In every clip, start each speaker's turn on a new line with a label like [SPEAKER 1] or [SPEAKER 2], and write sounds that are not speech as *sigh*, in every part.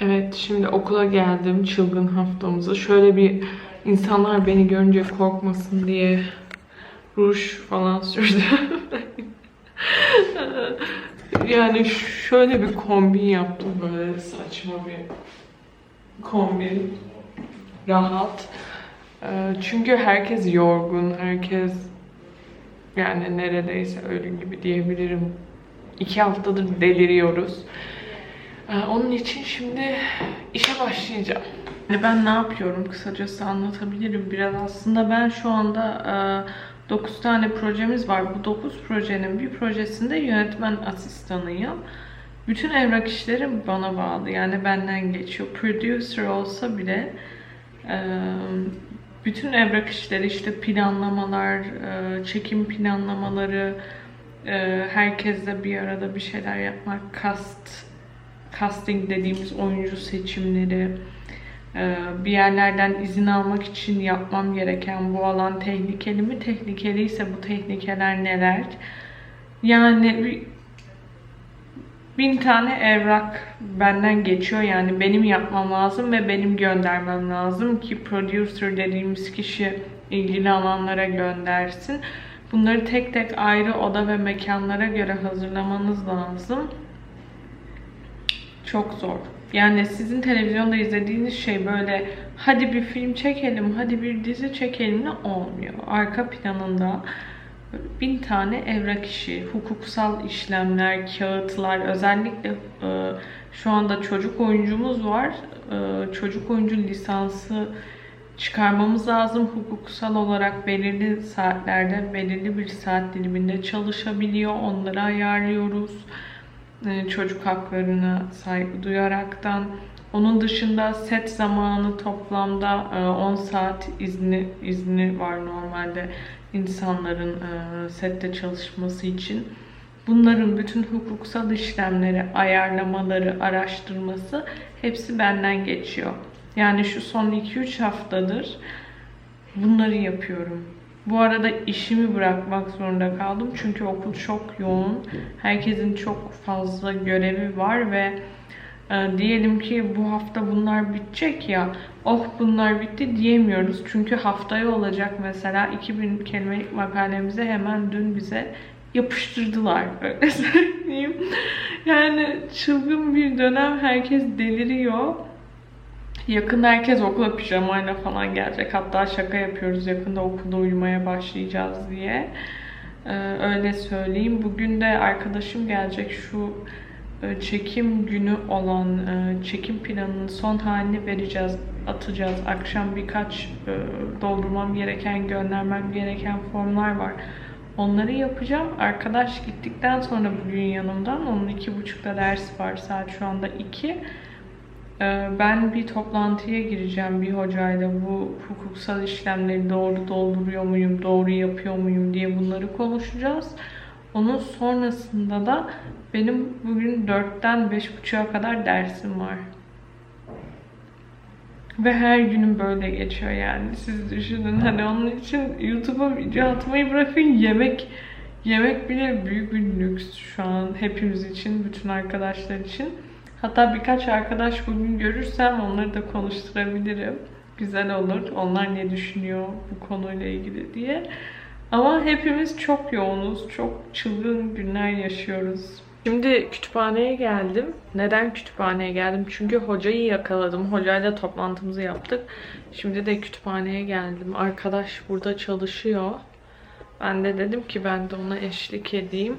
[SPEAKER 1] Evet, şimdi okula geldim çılgın haftamıza. Şöyle bir insanlar beni görünce korkmasın diye ruj falan *laughs* sürdüm. yani şöyle bir kombin yaptım böyle saçma bir kombin. Rahat. Ee, Çünkü herkes yorgun, herkes yani neredeyse ölü gibi diyebilirim. İki haftadır deliriyoruz. Ee, Onun için şimdi işe başlayacağım. Ben ne yapıyorum kısacası anlatabilirim biraz. Aslında ben şu anda 9 tane projemiz var. Bu 9 projenin bir projesinde yönetmen asistanıyım. Bütün evrak işleri bana bağlı. Yani benden geçiyor. Producer olsa bile e, bütün evrak işleri işte planlamalar, e, çekim planlamaları, e, herkesle bir arada bir şeyler yapmak, cast casting dediğimiz oyuncu seçimleri, e, bir yerlerden izin almak için yapmam gereken bu alan tehlikeli mi? Tehlikeliyse bu tehlikeler neler? Yani bir- bin tane evrak benden geçiyor yani benim yapmam lazım ve benim göndermem lazım ki producer dediğimiz kişi ilgili alanlara göndersin. Bunları tek tek ayrı oda ve mekanlara göre hazırlamanız lazım. Çok zor. Yani sizin televizyonda izlediğiniz şey böyle hadi bir film çekelim, hadi bir dizi çekelim de olmuyor. Arka planında bin tane evrak işi, hukuksal işlemler, kağıtlar, özellikle e, şu anda çocuk oyuncumuz var. E, çocuk oyuncu lisansı çıkarmamız lazım. Hukuksal olarak belirli saatlerde, belirli bir saat diliminde çalışabiliyor. Onları ayarlıyoruz. E, çocuk haklarına saygı duyaraktan. Onun dışında set zamanı toplamda e, 10 saat izni izni var normalde insanların e, sette çalışması için. Bunların bütün hukuksal işlemleri, ayarlamaları, araştırması hepsi benden geçiyor. Yani şu son 2-3 haftadır bunları yapıyorum. Bu arada işimi bırakmak zorunda kaldım çünkü okul çok yoğun. Herkesin çok fazla görevi var ve e, diyelim ki bu hafta bunlar bitecek ya. Oh bunlar bitti diyemiyoruz. Çünkü haftaya olacak mesela 2000 kelimelik makalemize hemen dün bize yapıştırdılar. Öyle *laughs* söyleyeyim. Yani çılgın bir dönem. Herkes deliriyor. Yakında herkes okula pijamayla falan gelecek. Hatta şaka yapıyoruz yakında okulda uyumaya başlayacağız diye. Ee, öyle söyleyeyim. Bugün de arkadaşım gelecek şu e, çekim günü olan e, çekim planının son halini vereceğiz, atacağız. Akşam birkaç e, doldurmam gereken, göndermem gereken formlar var. Onları yapacağım. Arkadaş gittikten sonra bugün yanımdan. Onun iki buçukta ders var. Saat şu anda iki. Ee, Ben bir toplantıya gireceğim bir hocayla bu hukuksal işlemleri doğru dolduruyor muyum, doğru yapıyor muyum diye bunları konuşacağız. Onun sonrasında da benim bugün 4'ten 5.30'a kadar dersim var. Ve her günüm böyle geçiyor yani. Siz düşünün hani onun için YouTube'a video atmayı bırakın yemek yemek bile büyük bir lüks şu an hepimiz için, bütün arkadaşlar için. Hatta birkaç arkadaş bugün görürsem onları da konuşturabilirim. Güzel olur. Onlar ne düşünüyor bu konuyla ilgili diye. Ama hepimiz çok yoğunuz. Çok çılgın günler yaşıyoruz. Şimdi kütüphaneye geldim. Neden kütüphaneye geldim? Çünkü hocayı yakaladım. Hocayla toplantımızı yaptık. Şimdi de kütüphaneye geldim. Arkadaş burada çalışıyor. Ben de dedim ki ben de ona eşlik edeyim.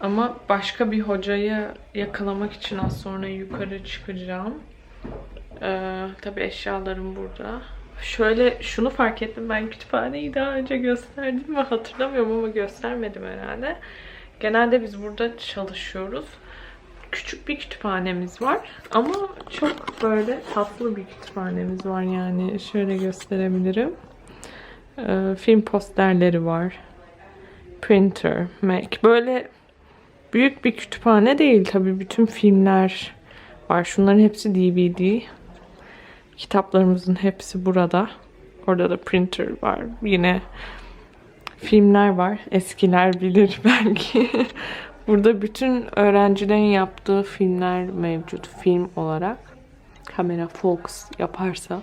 [SPEAKER 1] Ama başka bir hocayı yakalamak için az sonra yukarı çıkacağım. Ee, tabii eşyalarım burada. Şöyle şunu fark ettim. Ben kütüphaneyi daha önce gösterdim mi hatırlamıyorum ama göstermedim herhalde. Genelde biz burada çalışıyoruz. Küçük bir kütüphanemiz var. Ama çok böyle tatlı bir kütüphanemiz var yani. Şöyle gösterebilirim. Ee, film posterleri var. Printer, Mac. Böyle büyük bir kütüphane değil tabii. Bütün filmler var. Şunların hepsi DVD. Kitaplarımızın hepsi burada. Orada da printer var. Yine filmler var. Eskiler bilir *laughs* belki. Burada bütün öğrencilerin yaptığı filmler mevcut film olarak. kamera focus yaparsa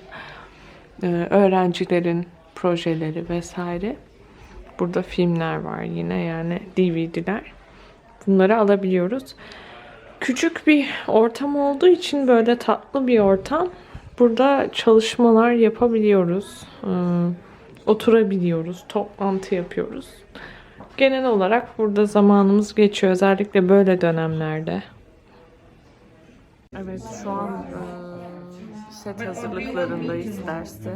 [SPEAKER 1] e, öğrencilerin projeleri vesaire. Burada filmler var yine yani DVD'ler. Bunları alabiliyoruz. Küçük bir ortam olduğu için böyle tatlı bir ortam. Burada çalışmalar yapabiliyoruz. Ee, oturabiliyoruz, toplantı yapıyoruz. Genel olarak burada zamanımız geçiyor özellikle böyle dönemlerde. Evet şu an e, set hazırlıklarındayız derste.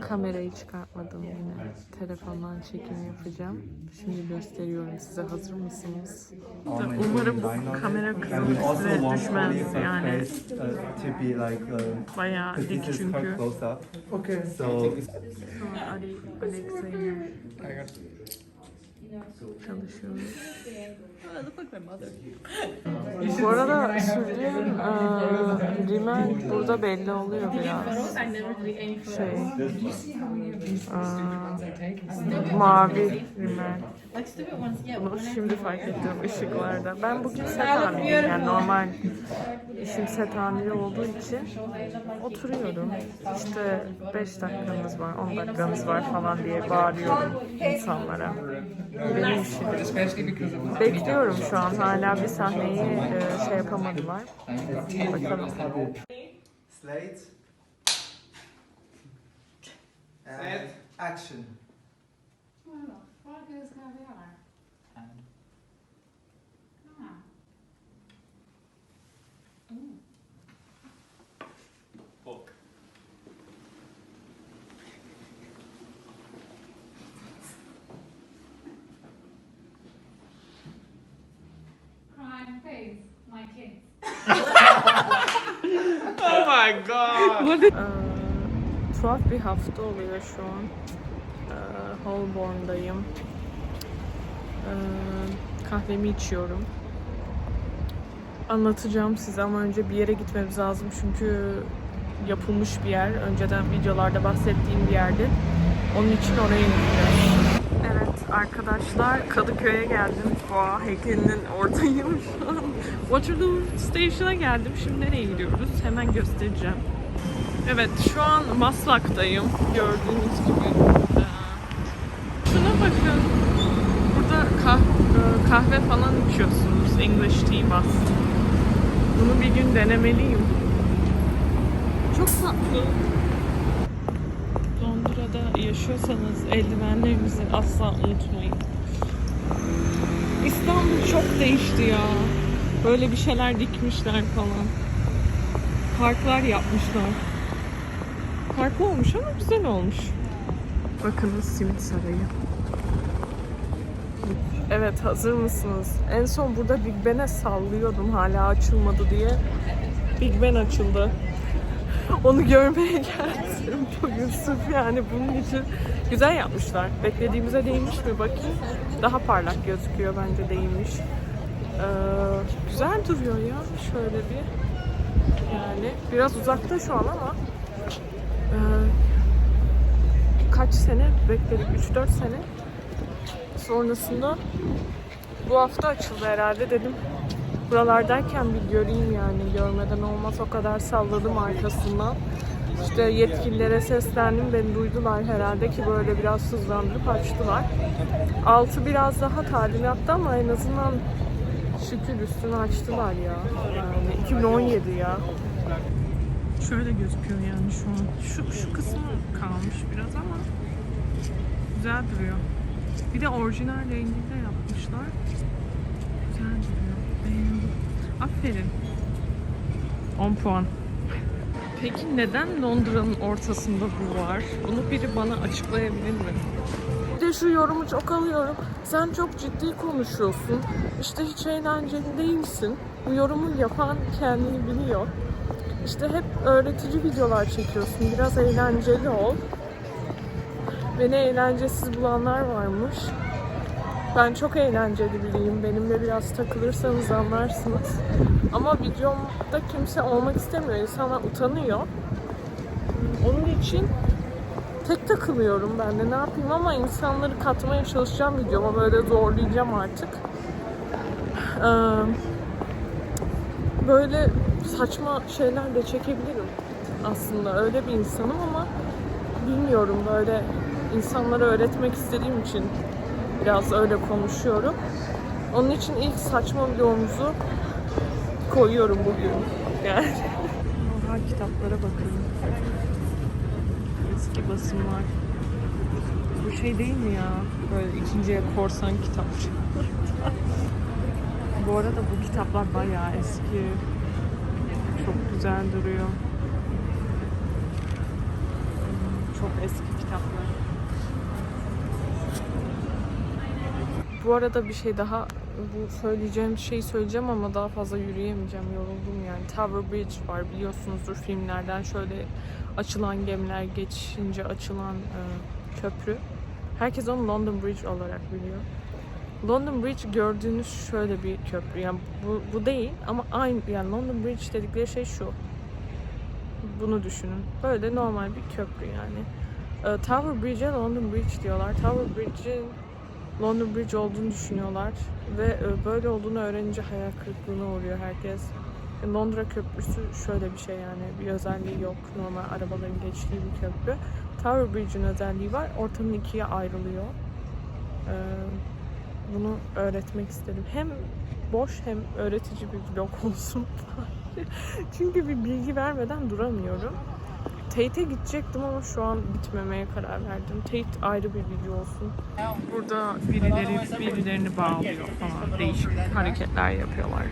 [SPEAKER 1] Kamerayı çıkartmadım yine. Telefondan çekim yapacağım. Şimdi gösteriyorum size. Hazır mısınız? Umarım bu kamera
[SPEAKER 2] want
[SPEAKER 1] düşmez yani.
[SPEAKER 2] uh, uh,
[SPEAKER 1] Bayağı dik
[SPEAKER 2] this is quite
[SPEAKER 1] çünkü.
[SPEAKER 3] Okay.
[SPEAKER 2] So
[SPEAKER 1] Ali, Alexa'yı çalışıyoruz. Bu arada eee, rimel burada belli oluyor biraz. Şey, eee, mavi rimel. Bunu şimdi fark ettim ışıklarda. Ben bugün set hamileyim yani normal işim set hamile olduğu için oturuyorum. İşte 5 dakikamız var, 10 dakikamız var falan diye bağırıyorum insanlara. Benim işim. Bekliyorum şu an hala bir sahneyi e, şey yapamadılar. Bakalım.
[SPEAKER 2] slate. And action.
[SPEAKER 4] Crime
[SPEAKER 1] Ee, tuhaf bir hafta oluyor şu an. Ee, Holborn'dayım. Ee, kahvemi içiyorum. Anlatacağım size ama önce bir yere gitmemiz lazım çünkü yapılmış bir yer. Önceden videolarda bahsettiğim bir yerdi. Onun için oraya gideceğiz. Arkadaşlar Kadıköy'e geldim. Boğa heykelinin oradayım. Waterloo Station'a geldim. Şimdi nereye gidiyoruz? Hemen göstereceğim. Evet şu an Maslak'tayım. Gördüğünüz gibi. Ee, Şuna bakın. Burada kah- e, kahve falan içiyorsunuz. English tea bus. Bunu bir gün denemeliyim. Çok tatlı. Yaşıyorsanız eldivenlerinizi asla unutmayın. İstanbul çok değişti ya. Böyle bir şeyler dikmişler falan. Parklar yapmışlar. Park olmuş ama güzel olmuş. Bakınız simit sarayı. Evet hazır mısınız? En son burada Big Ben'e sallıyordum hala açılmadı diye. Big Ben açıldı. Onu görmeye geldim *laughs* bugün sırf yani bunun için. Güzel yapmışlar. Beklediğimize değmiş mi bakayım. Daha parlak gözüküyor bence değilmiş. Ee, güzel duruyor ya şöyle bir. Yani biraz uzakta şu an ama ee, kaç sene bekledik 3-4 sene sonrasında bu hafta açıldı herhalde dedim buralardayken bir göreyim yani görmeden olmaz o kadar salladım arkasından işte yetkililere seslendim beni duydular herhalde ki böyle biraz hızlandırıp açtılar altı biraz daha tadilatta ama en azından şükür üstünü açtılar ya yani 2017 ya Şöyle gözüküyor yani şu an. Şu, şu kısmı kalmış biraz ama güzel duruyor. Bir de orijinal rengiyle yapmışlar. Güzel duruyor. Beğendim. Aferin. 10 puan. Peki neden Londra'nın ortasında bu var? Bunu biri bana açıklayabilir mi? Bir de şu yorumu çok alıyorum. Sen çok ciddi konuşuyorsun. İşte hiç eğlenceli değilsin. Bu yorumu yapan kendini biliyor. İşte hep öğretici videolar çekiyorsun. Biraz eğlenceli ol. Beni eğlencesiz bulanlar varmış. Ben çok eğlenceli biriyim. Benimle biraz takılırsanız anlarsınız. Ama videomda kimse olmak istemiyor. İnsanlar utanıyor. Onun için tek takılıyorum ben de ne yapayım ama insanları katmaya çalışacağım videoma. Böyle zorlayacağım artık. Ee, böyle saçma şeyler de çekebilirim. Aslında öyle bir insanım ama bilmiyorum böyle insanlara öğretmek istediğim için biraz öyle konuşuyorum. Onun için ilk saçma videomuzu koyuyorum bugün. Yani. Oha kitaplara bakın. Eski basımlar. Bu şey değil mi ya? Böyle ikinciye korsan kitapçı. bu arada bu kitaplar bayağı eski. Çok güzel duruyor. Çok eski kitaplar. Bu arada bir şey daha bu söyleyeceğim şeyi söyleyeceğim ama daha fazla yürüyemeyeceğim. Yoruldum yani. Tower Bridge var biliyorsunuzdur filmlerden. Şöyle açılan gemiler geçince açılan e, köprü. Herkes onu London Bridge olarak biliyor. London Bridge gördüğünüz şöyle bir köprü. Yani bu, bu değil ama aynı yani London Bridge dedikleri şey şu. Bunu düşünün. Böyle normal bir köprü yani. E, Tower Bridge'e London Bridge diyorlar. Tower Bridge'in London Bridge olduğunu düşünüyorlar ve e, böyle olduğunu öğrenince hayal kırıklığına uğruyor herkes. E, Londra Köprüsü şöyle bir şey yani bir özelliği yok. Normal arabaların geçtiği bir köprü. Tower Bridge'in özelliği var. Ortadan ikiye ayrılıyor. E, bunu öğretmek istedim. Hem boş hem öğretici bir vlog olsun. *laughs* Çünkü bir bilgi vermeden duramıyorum. Tate'e gidecektim ama şu an gitmemeye karar verdim. Tate ayrı bir video olsun. Burada birileri birilerini bağlıyor falan. Değişik hareketler yapıyorlar.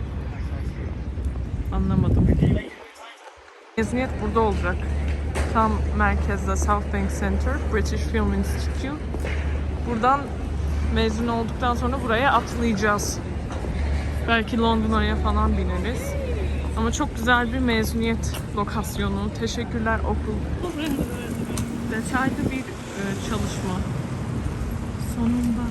[SPEAKER 1] Anlamadım. Mezuniyet burada olacak. Tam merkezde South Bank Center, British Film Institute. Buradan mezun olduktan sonra buraya atlayacağız. Belki Londra'ya falan bineriz. Ama çok güzel bir mezuniyet lokasyonu. Teşekkürler okul. Detaylı bir e, çalışma. Sonunda